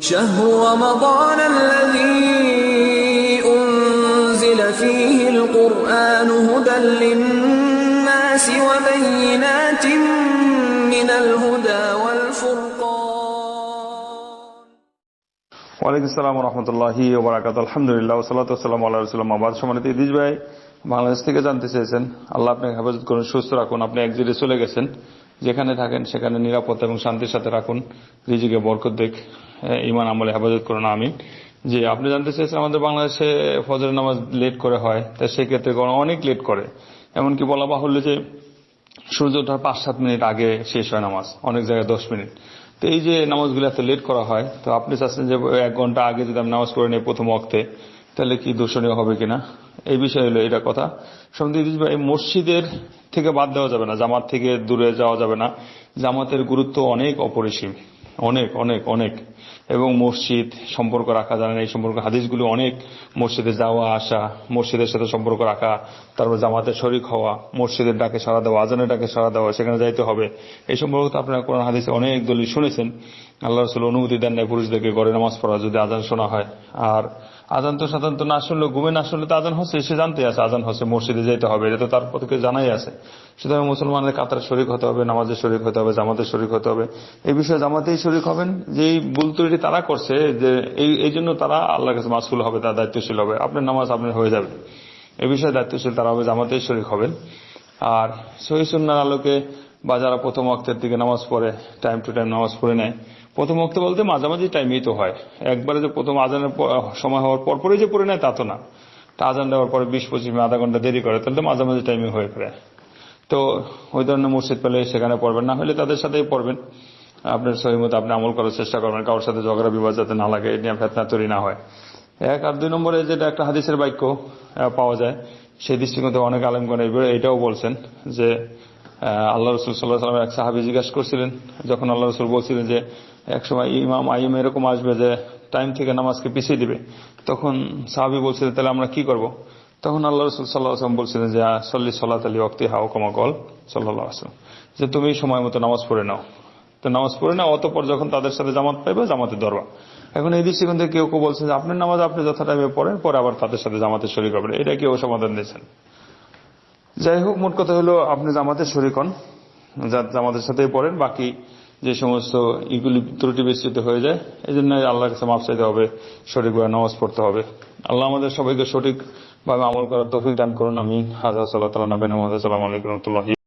شهر رمضان الذي أنزل فيه القرآن هدى للناس وبينات من الهدى والفرقان ওয়ালাইকুম আসসালাম রহমতুল্লাহি ওবরাকাত আলহামদুলিল্লাহ সাল্লাম আল্লাহ রসুল্লাম আবাদ সম্মানিত ইদিজ ভাই বাংলাদেশ থেকে জানতে চেয়েছেন আল্লাহ আপনাকে হেফাজত করুন সুস্থ রাখুন আপনি একজিটে চলে গেছেন যেখানে থাকেন সেখানে নিরাপত্তা এবং শান্তির সাথে রাখুন রিজিকে বরকত দেখ ইমান আমলে হেফাজত করুন, আমিন। যে আপনি জানতে চেয়েছেন আমাদের বাংলাদেশে ফজর নামাজ লেট করে হয়, তা সেক্ষেত্রে অনেক লেট করে। এমনকি বলা বাহুল্য যে সূর্য ওঠার পাঁচ সাত মিনিট আগে শেষ হয় নামাজ, অনেক জায়গায় দশ মিনিট। তো এই যে নামাজগুলো এত লেট করা হয়, তো আপনি চাচ্ছেন যে এক ঘণ্টা আগে যদি আমি নামাজ পড়ে নিই প্রথম অক্তে তাহলে কি দূষণীয় হবে কিনা? এই বিষয় হলো এটা কথা। সন্দীপ ভাই, মসজিদের থেকে বাদ দেওয়া যাবে না, জামাত থেকে দূরে যাওয়া যাবে না। জামাতের গুরুত্ব অনেক অপরিসীম। অনেক অনেক অনেক। এবং মসজিদ সম্পর্ক রাখা জানেন এই সম্পর্ক হাদিসগুলো অনেক। মসজিদে যাওয়া, আসা, মসজিদের সাথে সম্পর্ক রাখা, তারপর জামাতের শরিক হওয়া, মসজিদের ডাকে সারা দেওয়া, আজানের ডাকে সারা দেওয়া, সেখানে যাইতে হবে। এই সম্পর্কে তো আপনারা কোরআন, হাদিসে অনেক দলিল শুনেছেন। আল্লাহ রসুল অনুমতি দেন নাই পুরুষদেরকে ঘরে নামাজ পড়া, যদি আজান শোনা হয়। আর আজান তো সাধারণত না শুনলে ঘুমে না শুনলে তো আজান হচ্ছে, সে জানতে আছে আজান হচ্ছে, মসজিদে যেতে হবে, এটা তো তার প্রত্যেকে জানাই আছে। সুতরাং মুসলমানের কাতার শরিক হতে হবে নামাজের শরিক হতে হবে জামাতের শরিক হতে হবে। এই বিষয়ে জামাতেই শরিক হবেন যে এই ভুল ত্রুটি তারা করছে যে এই এই জন্য তারা আল্লাহর কাছে মাসুল হবে, তার দায়িত্বশীল হবে। আপনার নামাজ আপনার হয়ে যাবে। এ বিষয়ে দায়িত্বশীল তারা হবে, জামাতেই শরিক হবেন। আর সহি সুন্নার আলোকে বা যারা প্রথম অক্তের দিকে নামাজ পড়ে টাইম টু টাইম নামাজ পড়ে নেয়। প্রথম অক্ত বলতে মাঝামাঝি টাইমেই তো হয়। একবারে যে প্রথম আজানের সময় হওয়ার পর পরই যে পড়ে নেয়, তা তো না। তা আজান দেওয়ার পরে বিশ পঁচিশ মিনিট, আধা ঘণ্টা দেরি করে, তাহলে তো মাঝামাঝি টাইমে হয়ে পড়ে তো ওই ধরনের মসজিদ পেলে সেখানে পড়বেন, না হলে তাদের সাথেই পড়বেন। আপনার সহি মতো আপনি আমল করার চেষ্টা করবেন, কারোর সাথে ঝগড়া, বিবাদ যাতে না লাগে, এ নিয়ে ফেতনা তৈরি না হয়। এক আর দুই নম্বরে যেটা একটা হাদিসের বাক্য পাওয়া যায়, সেই দৃষ্টিকোণ অনেক আলেমগণ এটাও বলছেন যে আল্লাহ রসুল সাল্লাহ সাল্লাম এক সাহাবি জিজ্ঞাসা করছিলেন, যখন আল্লাহ রসুল বলছিলেন যে একসময় ইমাম আইম এরকম আসবে যে, টাইম থেকে নামাজকে পিছিয়ে দিবে। তখন সাহাবি বলছিলেন, তাহলে আমরা কি করব? তখন আল্লাহ রসুল সাল্লাহ আসলাম বলছিলেন যে সল্লি সাল্লাহ আলী অক্তি হাও কমা কল সাল্লাহ আসলাম যে, তুমি সময় মতো নামাজ পড়ে নাও। তো নামাজ পড়ে না অতপর যখন তাদের সাথে জামাত পাইবে, জামাতে ধরবা। এখন এই দৃষ্টিকোণ থেকে কেউ কেউ বলছেন যে, আপনার নামাজ আপনি যথা টাইমে পড়েন, পরে আবার তাদের সাথে জামাতে শরীর করবেন এটা কেউ সমাধান দিয়েছেন। যাই হোক, মোট কথা হলো, আপনি জামাতে শরিক হন জামাতের সাথেই পড়েন, বাকি যে সমস্ত ইগুলি ত্রুটি বিস্তৃত হয়ে যায় এই জন্য আল্লাহর কাছে মাপ চাইতে হবে সঠিকভাবে নামাজ পড়তে হবে। আল্লাহ আমাদের সবাইকে সঠিকভাবে আমল করার তৌফিক দান করুন আমি হাজার সাল্লাহ তালা নবেন আলাইকুম রহমতুল্লাহ।